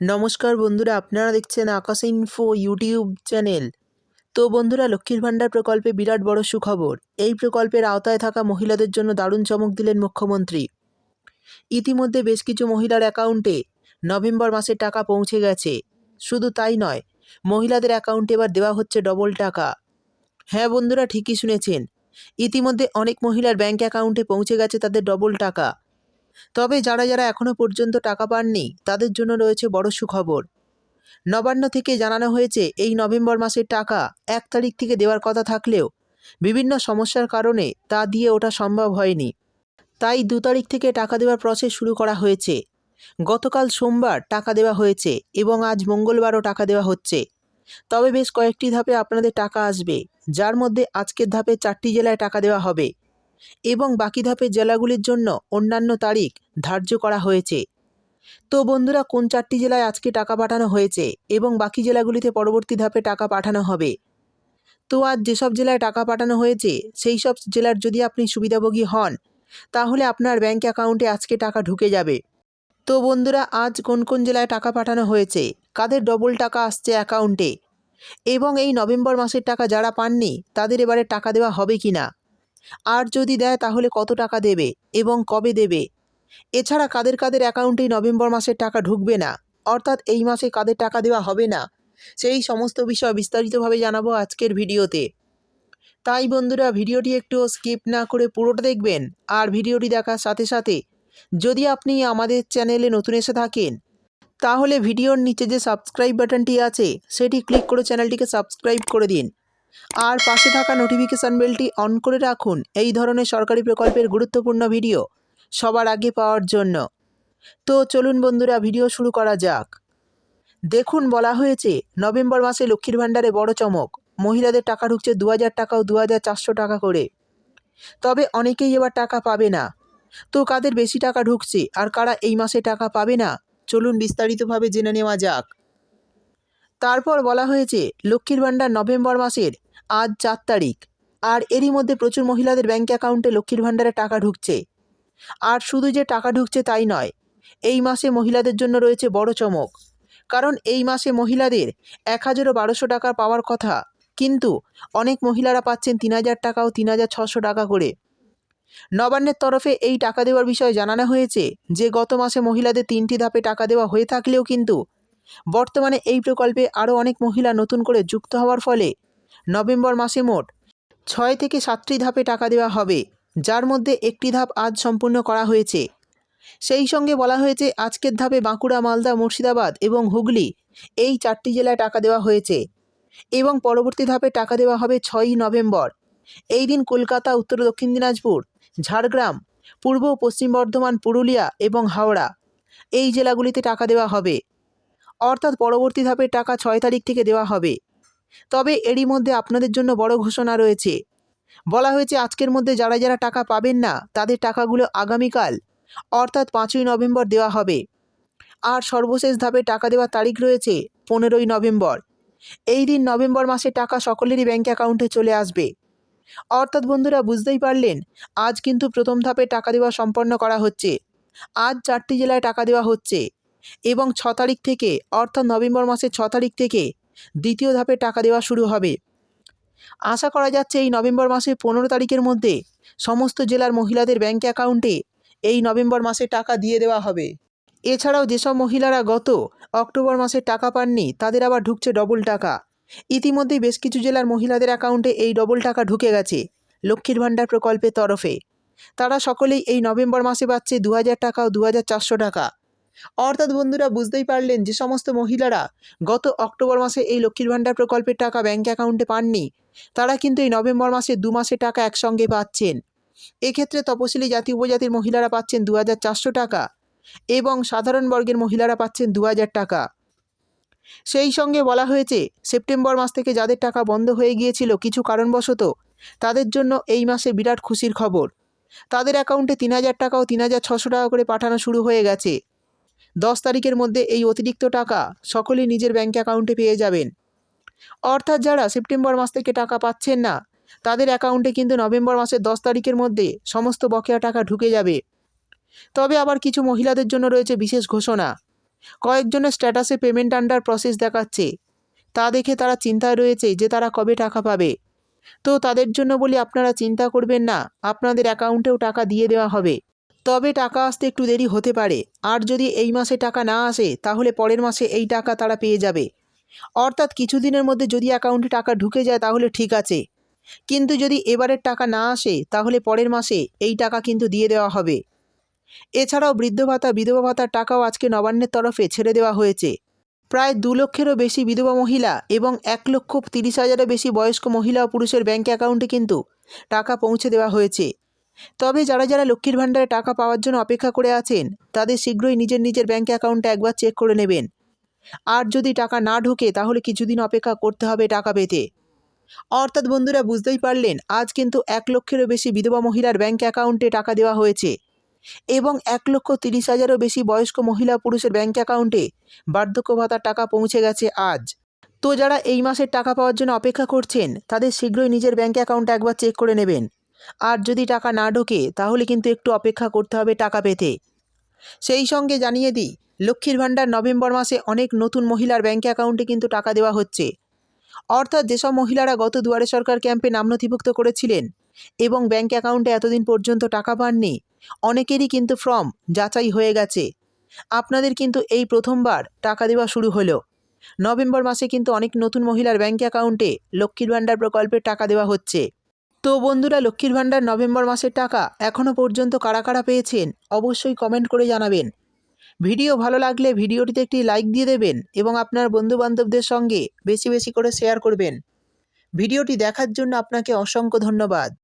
নমস্কার বন্ধুরা, আপনারা দেখছেন আকাশ ইনফো ইউটিউব চ্যানেল তো বন্ধুরা, লক্ষ্মীর ভাণ্ডার প্রকল্পে বিরাট বড় সুখবর। এই প্রকল্পের আওতায় থাকা মহিলাদের জন্য দারুণ চমক দিলেন মুখ্যমন্ত্রী। ইতিমধ্যে বেশ কিছু মহিলার অ্যাকাউন্টে নভেম্বর মাসের টাকা পৌঁছে গেছে। শুধু তাই নয়, মহিলাদের অ্যাকাউন্টে এবার দেওয়া হচ্ছে ডবল টাকা। হ্যাঁ বন্ধুরা, ঠিকই শুনেছেন। ইতিমধ্যে অনেক মহিলার ব্যাংক অ্যাকাউন্টে পৌঁছে গেছে তাদের ডবল টাকা। তবে যারা যারা এখনও পর্যন্ত টাকা পাননি, তাদের জন্য রয়েছে বড় সুখবর। নবান্ন থেকে জানানো হয়েছে, এই নভেম্বর মাসের টাকা এক তারিখ থেকে দেওয়ার কথা থাকলেও বিভিন্ন সমস্যার কারণে তা দিয়ে ওঠা সম্ভব হয়নি। তাই দু তারিখ থেকে টাকা দেওয়ার প্রসেস শুরু করা হয়েছে। গতকাল সোমবার টাকা দেওয়া হয়েছে এবং আজ মঙ্গলবারও টাকা দেওয়া হচ্ছে। তবে বেশ কয়েকটি ধাপে আপনাদের টাকা আসবে, যার মধ্যে আজকের ধাপে চারটি জেলায় টাকা দেওয়া হবে। এবং বাকি ধাপের জেলাগুলির জন্য অন্যান্য তারিখ ধার্য করা হয়েছে। তো বন্ধুরা, কোন চারটি জেলায় আজকে টাকা পাঠানো হয়েছে এবং বাকি জেলাগুলিতে পরবর্তী ধাপে টাকা পাঠানো হবে? তো আজ যেসব জেলায় টাকা পাঠানো হয়েছে, সেই সব জেলার যদি আপনি সুবিধাভোগী হন, তাহলে আপনার ব্যাঙ্ক অ্যাকাউন্টে আজকে টাকা ঢুকে যাবে। তো বন্ধুরা, আজ কোন কোন জেলায় টাকা পাঠানো হয়েছে, কাদের ডবল টাকা আসছে অ্যাকাউন্টে, এবং এই নভেম্বর মাসের টাকা যারা পাননি, তাদের এবারে টাকা দেওয়া হবে কি না আর যদি দেয় তাহলে কত টাকা দেবে এবং কবে দেবে? এছাড়া কাদের কাদের অ্যাকাউন্টেই নভেম্বর মাসের টাকা ঢুকবে না, অর্থাৎ এই মাসে কাদের টাকা দেওয়া হবে না, সেই সমস্ত বিষয় বিস্তারিতভাবে জানাব আজকের ভিডিওতে। তাই বন্ধুরা, ভিডিওটি একটু স্কিপ না করে পুরোটা দেখবেন আর ভিডিওটি দেখার সাথে সাথে যদি আপনি আমাদের চ্যানেলে নতুন এসে থাকেন, তাহলে ভিডিওর নিচে যে সাবস্ক্রাইব বাটনটি আছে, সেটি ক্লিক করে চ্যানেলটিকে সাবস্ক্রাইব করে দিন। আর পাশে থাকা নোটিফিকেশান বেলটি অন করে রাখুন। এই ধরনের সরকারি প্রকল্পের গুরুত্বপূর্ণ ভিডিও সবার আগে পাওয়ার জন্য। তো চলুন বন্ধুরা ভিডিও শুরু করা যাক। দেখুন, বলা হয়েছে, নভেম্বর মাসে লক্ষ্মীর ভাণ্ডারে বড় চমক। মহিলাদের টাকা ঢুকছে দু হাজার টাকা ও দু হাজার চারশো টাকা করে। তবে অনেকেই এবার টাকা পাবে না। তো কাদের বেশি টাকা ঢুকছে আর কারা এই মাসে টাকা পাবে না? চলুন বিস্তারিতভাবে জেনে নেওয়া যাক। তারপর বলা হয়েছে, লক্ষ্মীর ভাণ্ডার নভেম্বর মাসের আজ চার তারিখ। আর এরই মধ্যে প্রচুর মহিলাদের ব্যাঙ্ক অ্যাকাউন্টে লক্ষ্মীর ভাণ্ডারে টাকা ঢুকছে। আর শুধু যে টাকা ঢুকছে তাই নয়, এই মাসে মহিলাদের জন্য রয়েছে বড় চমক। কারণ এই মাসে মহিলাদের এক হাজারও বারোশো টাকা পাওয়ার কথা, কিন্তু অনেক মহিলারা পাচ্ছেন তিন হাজার টাকা ও তিন হাজার ছশো টাকা করে। নবান্নের তরফে এই টাকা দেওয়ার বিষয়ে জানানো হয়েছে যে, গত মাসে মহিলাদের তিনটি ধাপে টাকা দেওয়া হয়ে থাকলেও কিন্তু বর্তমানে এই প্রকল্পে আরও অনেক মহিলা নতুন করে যুক্ত হওয়ার ফলে নভেম্বর মাসে মোট ছয় থেকে সাতটি ধাপে টাকা দেওয়া হবে, যার মধ্যে একটি ধাপ আজ সম্পূর্ণ করা হয়েছে। সেই সঙ্গে বলা হয়েছে, আজকের ধাপে বাঁকুড়া, মালদা, মুর্শিদাবাদ এবং হুগলি এই চারটি জেলায় টাকা দেওয়া হয়েছে এবং পরবর্তী ধাপে টাকা দেওয়া হবে ছয়ই নভেম্বর। এই দিন কলকাতা, উত্তর দক্ষিণ দিনাজপুর, ঝাড়গ্রাম, পূর্ব পশ্চিম বর্ধমান, পুরুলিয়া এবং হাওড়া এই জেলাগুলিতে টাকা দেওয়া হবে। অর্থাৎ পরবর্তী ধাপের টাকা ছয় তারিখ থেকে দেওয়া হবে। তবে এরই মধ্যে আপনাদের জন্য বড় ঘোষণা রয়েছে। বলা হয়েছে আজকের মধ্যে যারা যারা টাকা পাবেন না, তাদের টাকাগুলো আগামীকাল, অর্থাৎ পাঁচই নভেম্বর দেওয়া হবে। আর সর্বশেষ ধাপে টাকা দেওয়ার তারিখ রয়েছে পনেরোই নভেম্বর। এই দিন নভেম্বর মাসে টাকা সকলেরই ব্যাঙ্ক অ্যাকাউন্টে চলে আসবে। অর্থাৎ বন্ধুরা, বুঝতেই পারলেন, আজ কিন্তু প্রথম ধাপে টাকা দেওয়া সম্পন্ন করা হচ্ছে। আজ চারটি জেলায় টাকা দেওয়া হচ্ছে। এবং ছ তারিখ থেকে, অর্থাৎ নভেম্বর মাসের ছ তারিখ থেকে দ্বিতীয় ধাপে টাকা দেওয়া শুরু হবে। আশা করা যাচ্ছে এই নভেম্বর মাসের পনেরো তারিখের মধ্যে সমস্ত জেলার মহিলাদের ব্যাঙ্ক অ্যাকাউন্টে এই নভেম্বর মাসে টাকা দিয়ে দেওয়া হবে। এছাড়াও যেসব মহিলারা গত অক্টোবর মাসে টাকা পাননি, তাদের আবার ঢুকছে ডবল টাকা। ইতিমধ্যেই বেশ কিছু জেলার মহিলাদের অ্যাকাউন্টে এই ডবল টাকা ঢুকে গেছে লক্ষ্মীর ভাণ্ডার প্রকল্পের তরফে। তারা সকলেই এই নভেম্বর মাসে পাচ্ছে দু হাজার টাকা ও দু হাজার চারশো টাকা। অর্থাৎ বন্ধুরা বুঝতেই পারলেন যে সমস্ত মহিলারা গত অক্টোবর মাসে এই লক্ষ্মীর ভাণ্ডার প্রকল্পের টাকা ব্যাঙ্ক অ্যাকাউন্টে পাননি। তারা কিন্তু এই নভেম্বর মাসে দু মাসে টাকা একসঙ্গে পাচ্ছেন। এক্ষেত্রে তপশিলি জাতি উপজাতির মহিলারা পাচ্ছেন দু হাজার চারশো টাকা এবং সাধারণ বর্গের মহিলারা পাচ্ছেন দু হাজার টাকা। সেই সঙ্গে বলা হয়েছে, সেপ্টেম্বর মাস থেকে যাদের টাকা বন্ধ হয়ে গিয়েছিল কিছু কারণবশত তাদের জন্য এই মাসে বিরাট খুশির খবর। তাদের অ্যাকাউন্টে তিন হাজার টাকা ও তিন হাজার ছশো টাকা করে পাঠানো শুরু হয়ে গেছে। দশ তারিখের মধ্যে এই অতিরিক্ত টাকা সকলেই নিজের ব্যাঙ্ক অ্যাকাউন্টে পেয়ে যাবেন। অর্থাৎ যারা সেপ্টেম্বর মাস থেকে টাকা পাচ্ছেন না, তাদের অ্যাকাউন্টে কিন্তু নভেম্বর মাসের দশ তারিখের মধ্যে সমস্ত বকেয়া টাকা ঢুকে যাবে। তবে আবার কিছু মহিলাদের জন্য রয়েছে বিশেষ ঘোষণা। কয়েকজনের স্ট্যাটাসে পেমেন্ট আন্ডার প্রসেস দেখাচ্ছে। তা দেখে তারা চিন্তায় রয়েছে যে তারা কবে টাকা পাবে। তো তাদের জন্য বলি আপনারা চিন্তা করবেন না, আপনাদের অ্যাকাউন্টেও টাকা দিয়ে দেওয়া হবে। তবে টাকা আসতে একটু দেরি হতে পারে। আর যদি এই মাসে টাকা না আসে, তাহলে পরের মাসে এই টাকা তারা পেয়ে যাবে। অর্থাৎ কিছুদিনের মধ্যে যদি অ্যাকাউন্টে টাকা ঢুকে যায়, তাহলে ঠিক আছে। কিন্তু যদি এবারের টাকা না আসে, তাহলে পরের মাসে এই টাকা কিন্তু দিয়ে দেওয়া হবে। এছাড়াও বৃদ্ধ ভাতা, বিধবা ভাতার টাকাও আজকে নবান্নের তরফে ছেড়ে দেওয়া হয়েছে। প্রায় দু লক্ষেরও বেশি বিধবা মহিলা এবং এক লক্ষ তিরিশ হাজারেরও বেশি বয়স্ক মহিলা ও পুরুষের ব্যাঙ্ক অ্যাকাউন্টে কিন্তু টাকা পৌঁছে দেওয়া হয়েছে। তবে যারা যারা লক্ষ্মীর ভাণ্ডারে টাকা পাওয়ার জন্য অপেক্ষা করে আছেন, তাদের শীঘ্রই নিজের নিজের ব্যাঙ্ক অ্যাকাউন্টে একবার চেক করে নেবেন। আর যদি টাকা না ঢোকে, তাহলে কিছুদিন অপেক্ষা করতে হবে টাকা পেতে। অর্থাৎ বন্ধুরা, বুঝতেই পারলেন, আজ কিন্তু এক লক্ষেরও বেশি বিধবা মহিলার ব্যাঙ্ক অ্যাকাউন্টে টাকা দেওয়া হয়েছে। এবং এক লক্ষ তিরিশ হাজারও বেশি বয়স্ক মহিলা পুরুষের ব্যাঙ্ক অ্যাকাউন্টে বার্ধক্য ভাতার টাকা পৌঁছে গেছে আজ। তো যারা এই মাসের টাকা পাওয়ার জন্য অপেক্ষা করছেন, তাদের শীঘ্রই নিজের ব্যাঙ্ক অ্যাকাউন্ট একবার চেক করে নেবেন। আর যদি টাকা না ঢোকে, তাহলে কিন্তু একটু অপেক্ষা করতে হবে টাকা পেতে। সেই সঙ্গে জানিয়ে দিই, লক্ষ্মীর ভাণ্ডার নভেম্বর মাসে অনেক নতুন মহিলার ব্যাঙ্ক অ্যাকাউন্টে কিন্তু টাকা দেওয়া হচ্ছে। অর্থাৎ যেসব মহিলারা গত দুয়ারে সরকার ক্যাম্পে নাম নথিভুক্ত করেছিলেন এবং ব্যাঙ্ক অ্যাকাউন্টে এতদিন পর্যন্ত টাকা পাননি, অনেকেরই কিন্তু ফর্ম যাচাই হয়ে গেছে। আপনাদের কিন্তু এই প্রথমবার টাকা দেওয়া শুরু হলো। নভেম্বর মাসে কিন্তু অনেক নতুন মহিলার ব্যাঙ্ক অ্যাকাউন্টে লক্ষ্মীর ভাণ্ডার প্রকল্পের টাকা দেওয়া হচ্ছে। তো বন্ধুরা, লক্ষ্মীর ভাণ্ডার নভেম্বর মাসের টাকা এখনও পর্যন্ত কারা কারা পেয়েছেন অবশ্যই কমেন্ট করে জানাবেন। ভিডিও ভালো লাগলে ভিডিওটিতে একটি লাইক দিয়ে দেবেন এবং আপনার বন্ধুবান্ধবদের সঙ্গে বেশি বেশি করে শেয়ার করবেন। ভিডিওটি দেখার জন্য আপনাকে অসংখ্য ধন্যবাদ।